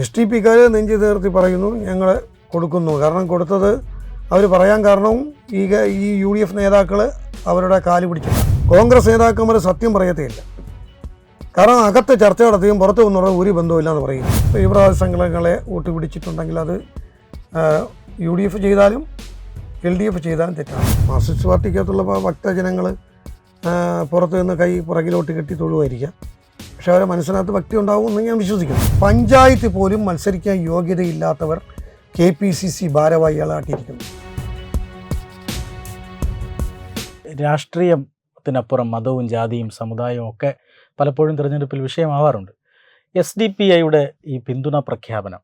S T പിക്കാർ നെഞ്ചു തീർത്തി പറയുന്നു ഞങ്ങൾ കൊടുക്കുന്നു. കാരണം കൊടുത്തത് അവർ പറയാൻ കാരണവും ഈ ഈ യു ഡി എഫ് നേതാക്കൾ അവരുടെ കാൽ പിടിച്ചു. കോൺഗ്രസ് നേതാക്കന്മാർ സത്യം പറയത്തേയില്ല. കാരണം അകത്ത് ചർച്ച നടത്തിയും പുറത്ത് നിന്നുള്ള ഒരു ബന്ധവുമില്ല എന്ന് പറയും തീവ്രവാദ സംഘടനകളെ ഊട്ടുപിടിച്ചിട്ടുണ്ടെങ്കിൽ അത് യു ഡി എഫ് ചെയ്താലും എൽ ഡി എഫ് ചെയ്താലും തെറ്റാണ്. മാർക്സിസ്റ്റ് പാർട്ടിക്കകത്തുള്ള ഭക്തജനങ്ങൾ പുറത്ത് നിന്ന് കൈ പുറകിലോട്ട് കെട്ടി തൊഴുമായിരിക്കാം പക്ഷെ അവരെ മനസ്സിനകത്ത് ഭക്തി ഉണ്ടാവുമെന്ന് ഞാൻ വിശ്വസിക്കുന്നു. പഞ്ചായത്ത് പോലും മത്സരിക്കാൻ യോഗ്യതയില്ലാത്തവർ കെ പി സി സി ഭാരവാഹികളായിട്ടിരിക്കുന്നു രാഷ്ട്രീയത്തിനപ്പുറം മതവും ജാതിയും സമുദായവും ഒക്കെ പലപ്പോഴും തിരഞ്ഞെടുപ്പിൽ വിഷയമാവാറുണ്ട്. എസ് ഡി പി ഐയുടെ ഈ പിന്തുണ പ്രഖ്യാപനം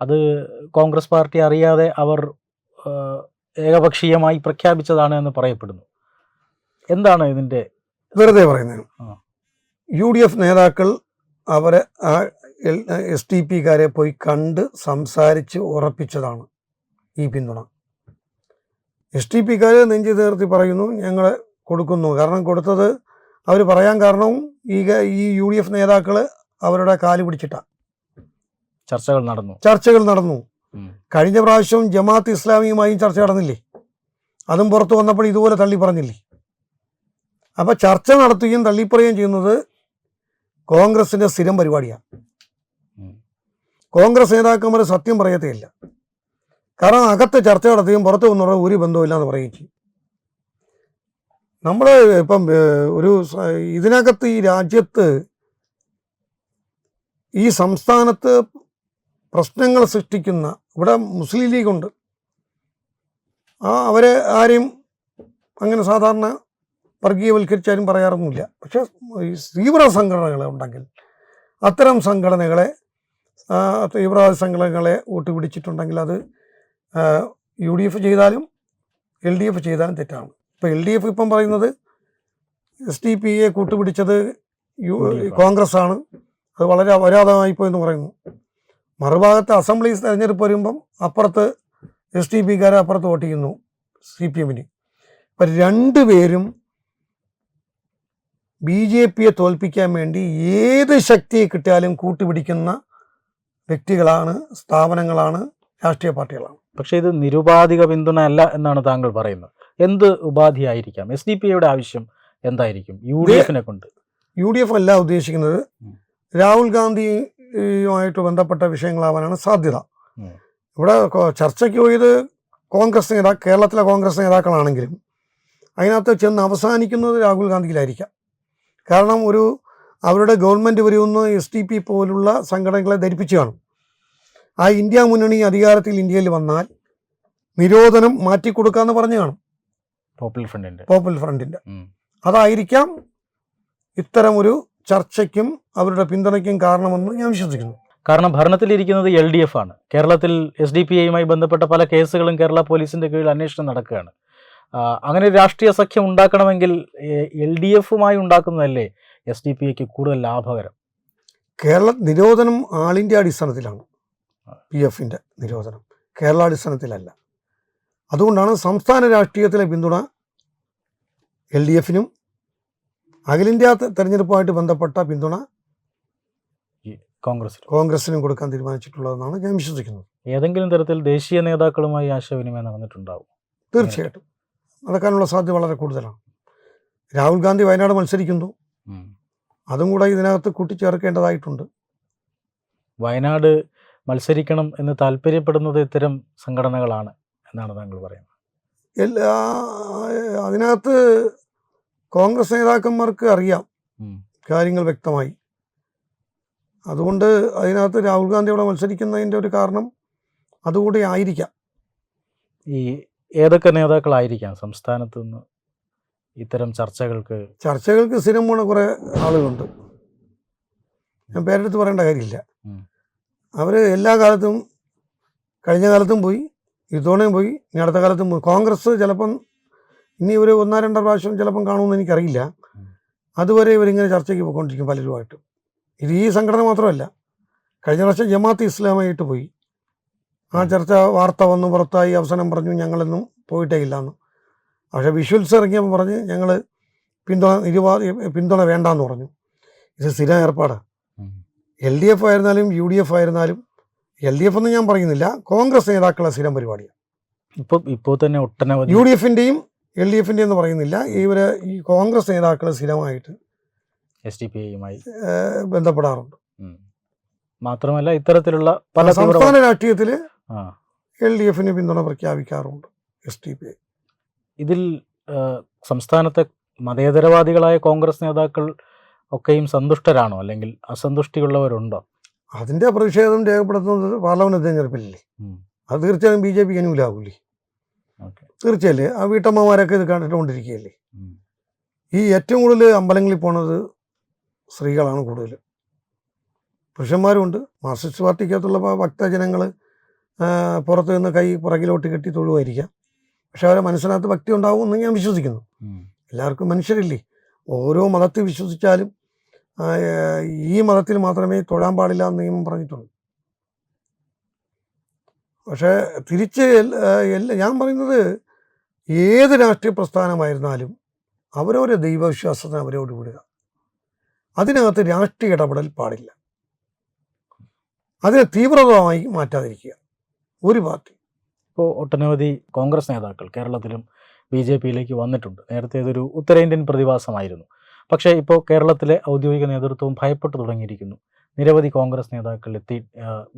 അത് കോൺഗ്രസ് പാർട്ടി അറിയാതെ അവർ ഏകപക്ഷീയമായി പ്രഖ്യാപിച്ചതാണ് എന്ന് പറയപ്പെടുന്നു. എന്താണ് ഇതിന്റെ വെറുതെ പറയുന്നതിന് ആ. യു ഡി എഫ് നേതാക്കൾ അവരെ ആ എസ് ടി പിക്കാരെ പോയി കണ്ട് സംസാരിച്ച് ഉറപ്പിച്ചതാണ് ഈ പിന്തുണ. എസ് ടി പിക്കാർ നെഞ്ചു തീർത്തി പറയുന്നു ഞങ്ങൾ കൊടുക്കുന്നു. കാരണം കൊടുത്തത് അവർ പറയാൻ കാരണവും ഈ ഈ യു ഡി എഫ് നേതാക്കൾ അവരുടെ കാൽ പിടിച്ചിട്ടാണ് ചർച്ചകൾ നടന്നു. ചർച്ചകൾ നടന്നു. കഴിഞ്ഞ പ്രാവശ്യം ജമാഅത്ത് ഇസ്ലാമിയുമായും ചർച്ച നടന്നില്ലേ? അതും പുറത്തു വന്നപ്പോൾ ഇതുപോലെ തള്ളി പറഞ്ഞില്ലേ അപ്പോൾ ചർച്ച നടത്തുകയും തള്ളിപ്പറയുകയും ചെയ്യുന്നത് കോൺഗ്രസിന്റെ സ്ഥിരം പരിപാടിയാണ്. കോൺഗ്രസ് നേതാക്കന്മാർ സത്യം പറയത്തേയില്ല. കാരണം അകത്ത് ചർച്ച നടത്തുകയും പുറത്തു വന്നുള്ള ഒരു ബന്ധവുമില്ല എന്ന് പറയുകയും ചെയ്യും. നമ്മൾ ഇപ്പം ഒരു ഇതിനകത്ത് ഈ രാജ്യത്ത് ഈ സംസ്ഥാനത്ത് പ്രശ്നങ്ങൾ സൃഷ്ടിക്കുന്ന ഇവിടെ മുസ്ലിം ലീഗുണ്ട്. ആ അവരെ ആരെയും അങ്ങനെ സാധാരണ വർഗീയവൽക്കരിച്ചാലും പറയാറൊന്നുമില്ല. പക്ഷെ ഈ തീവ്ര സംഘടനകൾ ഉണ്ടെങ്കിൽ അത്തരം സംഘടനകളെ തീവ്രവാദ സംഘടനകളെ ഊട്ടുപിടിച്ചിട്ടുണ്ടെങ്കിൽ അത് യു ഡി എഫ് ചെയ്താലും എൽ ഡി എഫ് ചെയ്താലും തെറ്റാണ്. ഇപ്പോൾ എൽ ഡി എഫ് ഇപ്പം പറയുന്നത് എസ് ഡി പി എ കൂട്ടുപിടിച്ചത് യു കോൺഗ്രസ് ആണ്. അത് വളരെ അപരാധമായിപ്പോ എന്ന് പറയുന്നു. മറുഭാഗത്ത് അസംബ്ലി തെരഞ്ഞെടുപ്പ് വരുമ്പം അപ്പുറത്ത് എസ് ഡി പിക്കാരെ അപ്പുറത്ത് വോട്ട് ചെയ്യുന്നു സി പി എമ്മിന്. അപ്പം രണ്ടുപേരും ബി ജെ പിയെ തോൽപ്പിക്കാൻ വേണ്ടി ഏത് ശക്തിയെ കിട്ടിയാലും കൂട്ടുപിടിക്കുന്ന വ്യക്തികളാണ് സ്ഥാപനങ്ങളാണ് രാഷ്ട്രീയ പാർട്ടികളാണ്. പക്ഷേ ഇത് നിരുപാധിക പിന്തുണ അല്ല എന്നാണ് താങ്കൾ പറയുന്നത്. എന്ത് ഉപാധിയായിരിക്കാം? എസ് ഡി പി ഐയുടെ ആവശ്യം എന്തായിരിക്കും? യു ഡി എഫിനെ കൊണ്ട്. യു ഡി എഫ് അല്ല ഉദ്ദേശിക്കുന്നത്. രാഹുൽ ഗാന്ധിയുമായിട്ട് ബന്ധപ്പെട്ട വിഷയങ്ങളാവാനാണ് സാധ്യത. ഇവിടെ ചർച്ചയ്ക്ക് പോയത് കോൺഗ്രസ് നേതാ കേരളത്തിലെ കോൺഗ്രസ് നേതാക്കളാണെങ്കിലും. അതിനകത്ത് ചെന്ന് അവസാനിക്കുന്നത് രാഹുൽ ഗാന്ധിയിലായിരിക്കാം. കാരണം ഒരു അവരുടെ ഗവൺമെന്റ് വരുമെന്ന് എസ് ടി പി പോലുള്ള സംഘടനകളെ ധരിപ്പിച്ചു കാണും. ആ ഇന്ത്യ മുന്നണി അധികാരത്തിൽ ഇന്ത്യയിൽ വന്നാൽ നിരോധനം മാറ്റിക്കൊടുക്കാമെന്ന് പറഞ്ഞു കാണും. പോപ്പുലർ ഫ്രണ്ടിന്റെ പോപ്പുലർ ഫ്രണ്ടിന്റെ അതായിരിക്കാം ഇത്തരമൊരു ചർച്ചയ്ക്കും അവരുടെ പിന്തുണയ്ക്കും കാരണമെന്ന് ഞാൻ വിശ്വസിക്കുന്നു. കാരണം ഭരണത്തിലിരിക്കുന്നത് എൽ ഡി എഫ് ആണ്. കേരളത്തിൽ എസ് ഡി പി ഐയുമായി ബന്ധപ്പെട്ട പല കേസുകളും കേരള പോലീസിന്റെ കീഴിൽ അന്വേഷണം നടക്കുകയാണ്. അങ്ങനെ ഒരു രാഷ്ട്രീയ സഖ്യം ഉണ്ടാക്കണമെങ്കിൽ എൽ ഡി എഫുമായി ഉണ്ടാക്കുന്നതല്ലേ എസ് ഡി പി ഐക്ക് കൂടുതൽ ലാഭകരം? കേരള നിരോധനം ആൾ ഇന്ത്യ അടിസ്ഥാനത്തിലാണ്. പി എഫിന്റെ നിരോധനം കേരള അടിസ്ഥാനത്തിലല്ല. അതുകൊണ്ടാണ് സംസ്ഥാന രാഷ്ട്രീയത്തിലെ പിന്തുണ എൽ ഡി എഫിനും അഖിലേന്ത്യാ തെരഞ്ഞെടുപ്പുമായിട്ട് ബന്ധപ്പെട്ട പിന്തുണ കോൺഗ്രസ് കോൺഗ്രസിനും കൊടുക്കാൻ തീരുമാനിച്ചിട്ടുള്ളതെന്നാണ് ഞാൻ വിശ്വസിക്കുന്നത്. ഏതെങ്കിലും തരത്തിൽ ദേശീയ നേതാക്കളുമായി ആശയവിനിമയം നടന്നിട്ടുണ്ടാവും. തീർച്ചയായിട്ടും. നടക്കാനുള്ള സാധ്യത വളരെ കൂടുതലാണ്. രാഹുൽ ഗാന്ധി വയനാട് മത്സരിക്കുന്നു. അതും കൂടെ ഇതിനകത്ത് കൂട്ടിച്ചേർക്കേണ്ടതായിട്ടുണ്ട്. വയനാട് മത്സരിക്കണം എന്ന് താല്പര്യപ്പെടുന്നത് ഇത്തരം സംഘടനകളാണ് എന്നാണ് താങ്കൾ പറയുന്നത്. എല്ലാ അതിനകത്ത് കോൺഗ്രസ് നേതാക്കന്മാർക്ക് അറിയാം കാര്യങ്ങൾ വ്യക്തമായി. അതുകൊണ്ട് അതിനകത്ത് രാഹുൽ ഗാന്ധി അവിടെ മത്സരിക്കുന്നതിന്റെ ഒരു കാരണം അതുകൂടി ആയിരിക്കാം. ഈ ഏതൊക്കെ നേതാക്കളായിരിക്കാം സംസ്ഥാനത്ത് നിന്ന് ഇത്തരം ചർച്ചകൾക്ക്? ചർച്ചകൾക്ക് സ്ഥിരം പോണ കുറേ ആളുകളുണ്ട്. ഞാൻ പേരെടുത്ത് പറയേണ്ട കാര്യമില്ല. അവർ എല്ലാ കാലത്തും കഴിഞ്ഞ കാലത്തും പോയി ഇത്തവണയും പോയി ഇനി അടുത്ത കാലത്തും പോയി. കോൺഗ്രസ് ചിലപ്പം ഇനി ഒരു ഒന്നോ രണ്ടോ പ്രാവശ്യം ചിലപ്പം കാണുമെന്ന് എനിക്കറിയില്ല. അതുവരെ ഇവരിങ്ങനെ ചർച്ചയ്ക്ക് പോയിക്കൊണ്ടിരിക്കും പലരുമായിട്ട്. ഇത് ഈ സംഘടന മാത്രമല്ല കഴിഞ്ഞ പ്രാവശ്യം ജമാഅത്ത് ഇസ്ലാമായിട്ട് പോയി. ആ ചർച്ച വാർത്ത വന്നു പുറത്തായി അവസാനം പറഞ്ഞു ഞങ്ങളൊന്നും പോയിട്ടേ ഇല്ലയെന്ന് പക്ഷേ വിഷ്വൽസ് ഇറങ്ങിയപ്പോൾ പറഞ്ഞ് ഞങ്ങൾ പിന്തുണ ഇരുപാ പിന്തുണ വേണ്ടാന്ന് പറഞ്ഞു. ഇത് സ്ഥിരം ഏർപ്പാടാണ്. എൽ ഡി എഫ് ആയിരുന്നാലും യു ഡി എഫ് ആയിരുന്നാലും എൽ ഡി എഫ് എന്ന് ഞാൻ പറയുന്നില്ല. കോൺഗ്രസ് നേതാക്കളുടെ സ്ഥിരം പരിപാടിയാണ് ഇപ്പോൾ ഇപ്പോൾ തന്നെ ഒട്ടനവധി യു ഡി എഫിന്റെയും എൽ ഡി എഫിന്റെയും എന്ന് പറയുന്നില്ല. ഇവർ ഈ കോൺഗ്രസ് നേതാക്കൾ സ്ഥിരമായിട്ട് എസ് ഡി പി ഐയുമായി ബന്ധപ്പെടാറുണ്ട്. മാത്രമല്ല ഇത്തരത്തിലുള്ള പല സംസ്ഥാന രാഷ്ട്രീയത്തിൽ എൽ ഡി എഫിന് പിന്തുണ പ്രഖ്യാപിക്കാറുണ്ട് എസ് ഡി പി. ഇതിൽ സംസ്ഥാനത്തെ മതേതരവാദികളായ കോൺഗ്രസ് നേതാക്കൾ ഒക്കെയും സന്തുഷ്ടരാണോ? അല്ലെങ്കിൽ അസന്തുഷ്ടിയുള്ളവരുണ്ടോ? അതിന്റെ പ്രതിഷേധം രേഖപ്പെടുത്തുന്നത് പാർലമെന്റ് തെരഞ്ഞെടുപ്പിലല്ലേ. അത് തീർച്ചയായും ബി ജെ പിക്ക് അനുകൂലമാകൂലേ തീർച്ചയല്ലേ? ആ വീട്ടമ്മമാരൊക്കെ ഇത് കണ്ടിട്ടുകൊണ്ടിരിക്കുകയല്ലേ. ഈ ഏറ്റവും കൂടുതൽ അമ്പലങ്ങളിൽ പോണത് സ്ത്രീകളാണ് കൂടുതൽ പുരുഷന്മാരുണ്ട് മാർക്സിസ്റ്റ് പാർട്ടിക്കകത്തുള്ള ഭക്തജനങ്ങൾ പുറത്ത് നിന്ന് കൈ പുറകിലോട്ട് കെട്ടി തൊഴുമായിരിക്കാം പക്ഷെ അവരെ മനസ്സിനകത്ത് ഭക്തി ഉണ്ടാവും എന്ന് ഞാൻ വിശ്വസിക്കുന്നു. എല്ലാവർക്കും മനുഷ്യരില്ലേ? ഓരോ മതത്തിൽ വിശ്വസിച്ചാലും ഈ മതത്തിൽ മാത്രമേ തൊഴാൻ പാടില്ല എന്ന് നിയമം പറഞ്ഞിട്ടുള്ളൂ പക്ഷേ തിരിച്ച് എല്ലാ ഞാൻ പറയുന്നത് ഏത് രാഷ്ട്രീയ പ്രസ്ഥാനമായിരുന്നാലും അവരവരെ ദൈവവിശ്വാസത്തിന് അവരോട് വിടുക അതിനകത്ത് രാഷ്ട്രീയ ഇടപെടൽ പാടില്ല. അതിനെ തീവ്രതമായി മാറ്റാതിരിക്കുക. ഒരു പാർട്ടി. ഇപ്പോൾ ഒട്ടനവധി കോൺഗ്രസ് നേതാക്കൾ കേരളത്തിലും ബി ജെ പിയിലേക്ക് വന്നിട്ടുണ്ട്. നേരത്തെ ഇതൊരു ഉത്തരേന്ത്യൻ പ്രതിഭാസമായിരുന്നു. പക്ഷേ ഇപ്പോൾ കേരളത്തിലെ ഔദ്യോഗിക നേതൃത്വവും ഭയപ്പെട്ടു തുടങ്ങിയിരിക്കുന്നു. നിരവധി കോൺഗ്രസ് നേതാക്കൾ എത്തി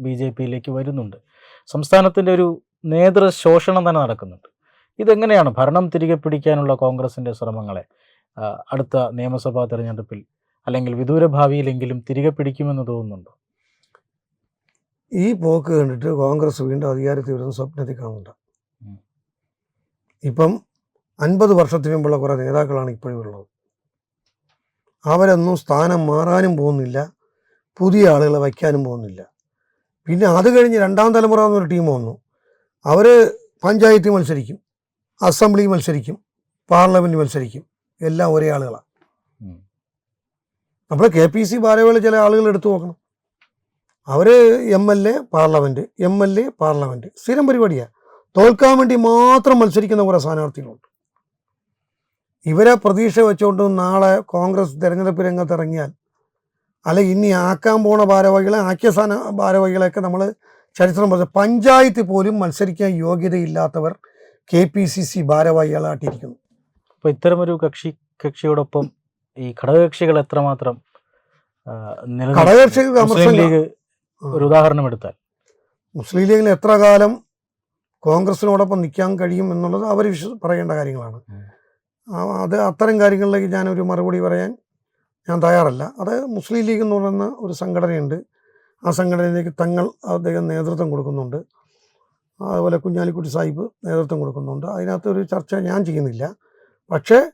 ബി ജെ പിയിലേക്ക് വരുന്നുണ്ട്. സംസ്ഥാനത്തിന്റെ ഒരു നേതൃ ശോഷണം തന്നെ നടക്കുന്നുണ്ട്. ഇതെങ്ങനെയാണ് ഭരണം തിരികെ പിടിക്കാനുള്ള കോൺഗ്രസിന്റെ ശ്രമങ്ങളെ അടുത്ത നിയമസഭാ തെരഞ്ഞെടുപ്പിൽ അല്ലെങ്കിൽ വിദൂര ഭാവിയിലെങ്കിലും തിരികെ പിടിക്കുമെന്ന് തോന്നുന്നുണ്ടോ? ഈ പോക്ക് കണ്ടിട്ട് കോൺഗ്രസ് വീണ്ടും അധികാരത്തിൽ വരുന്ന സ്വപ്നത്തിൽ കാണുന്നുണ്ട്. ഇപ്പം അൻപത് വർഷത്തിന് മുമ്പുള്ള കുറേ നേതാക്കളാണ് ഇപ്പോഴും ഉള്ളത്. അവരൊന്നും സ്ഥാനം മാറാനും പോകുന്നില്ല പുതിയ ആളുകളെ വയ്ക്കാനും പോകുന്നില്ല. പിന്നെ അത് കഴിഞ്ഞ് രണ്ടാം തലമുറ എന്നൊരു ടീം വന്നു. അവർ പഞ്ചായത്തിൽ മത്സരിക്കും അസംബ്ലി മത്സരിക്കും പാർലമെന്റ് മത്സരിക്കും. എല്ലാം ഒരേ ആളുകളാണ് അപ്പോൾ നമ്മൾ കെ പി സി ഭാരവേള ചില ആളുകൾ എടുത്തു നോക്കണം. അവർ M L A parliament M L A parliament സ്ഥിരം പരിപാടിയാണ് തോൽക്കാൻ വേണ്ടി മാത്രം മത്സരിക്കുന്ന കുറേ സ്ഥാനാർത്ഥികളുണ്ട്. ഇവരെ പ്രതീക്ഷ വെച്ചുകൊണ്ട് നാളെ കോൺഗ്രസ് തിരഞ്ഞെടുപ്പ് രംഗത്ത് ഇറങ്ങിയാൽ അല്ലെ ഇനി ആക്കാൻ പോണ ഭാരവാഹികളെ ആക്കിയ സ്ഥാന ഭാരവാഹികളെയൊക്കെ നമ്മൾ ചരിത്രം പറഞ്ഞ പഞ്ചായത്ത് പോലും മത്സരിക്കാൻ യോഗ്യതയില്ലാത്തവർ കെ പി സി സി ഭാരവാഹികളായിട്ടിരിക്കുന്നു. അപ്പോൾ ഇത്തരമൊരു കക്ഷി കക്ഷിയോടൊപ്പം ഈ ഘടകകക്ഷികൾ എത്രമാത്രം? ഘടകകക്ഷികൾ മുസ്ലിം ലീഗ് ഒരു ഉദാഹരണം എടുത്താൽ. മുസ്ലിം ലീഗിന് എത്ര കാലം കോൺഗ്രസിനോടൊപ്പം നിൽക്കാൻ കഴിയും എന്നുള്ളത് അവർ വിശ്വ പറയേണ്ട കാര്യങ്ങളാണ്. അത് അത്തരം കാര്യങ്ങളിലേക്ക് ഒരു മറുപടി പറയാൻ ഞാൻ തയ്യാറല്ല. അത് മുസ്ലിം ലീഗ് എന്ന് പറയുന്ന ഒരു സംഘടനയുണ്ട്. ആ സംഘടനയിലേക്ക് തങ്ങൾ അദ്ദേഹം നേതൃത്വം കൊടുക്കുന്നുണ്ട്. അതുപോലെ കുഞ്ഞാലിക്കുട്ടി സാഹിബ് നേതൃത്വം കൊടുക്കുന്നുണ്ട്. അതിനകത്ത് ഒരു ചർച്ച ഞാൻ ചെയ്യുന്നില്ല. പക്ഷേ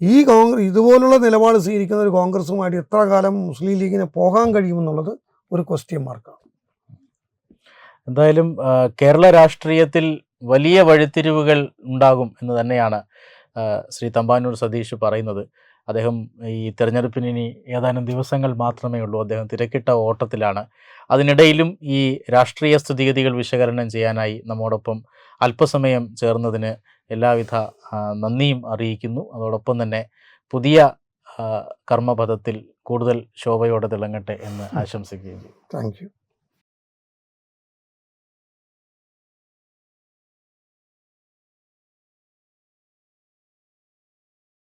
ഈ കോൺഗ്രസ് ഇതുപോലുള്ള നിലപാട് സ്വീകരിക്കുന്ന ഒരു കോൺഗ്രസുമായിട്ട് എത്ര കാലം മുസ്ലിം ലീഗിന് പോകാൻ കഴിയുമെന്നുള്ളത് ഒരു ക്വസ്റ്റ്യൻ മാർക്കാണ് എന്തായാലും കേരള രാഷ്ട്രീയത്തിൽ വലിയ വഴിത്തിരിവുകൾ ഉണ്ടാകും എന്ന് തന്നെയാണ് ശ്രീ തമ്പാനൂർ സതീഷ് പറയുന്നത്. അദ്ദേഹം ഈ തെരഞ്ഞെടുപ്പിന് ഇനി ഏതാനും ദിവസങ്ങൾ മാത്രമേ ഉള്ളൂ. അദ്ദേഹം തിരക്കിട്ട ഓട്ടത്തിലാണ്. അതിനിടയിലും ഈ രാഷ്ട്രീയ സ്ഥിതിഗതികൾ വിശകലനം ചെയ്യാനായി നമ്മോടൊപ്പം അല്പസമയം ചേർന്നതിന് എല്ലാവിധ നന്ദിയും അറിയിക്കുന്നു. അതോടൊപ്പം തന്നെ പുതിയ കർമ്മപഥത്തിൽ കൂടുതൽ ശോഭയോടെ തിളങ്ങട്ടെ എന്ന് ആശംസിക്കുകയും ചെയ്യും. Thank you.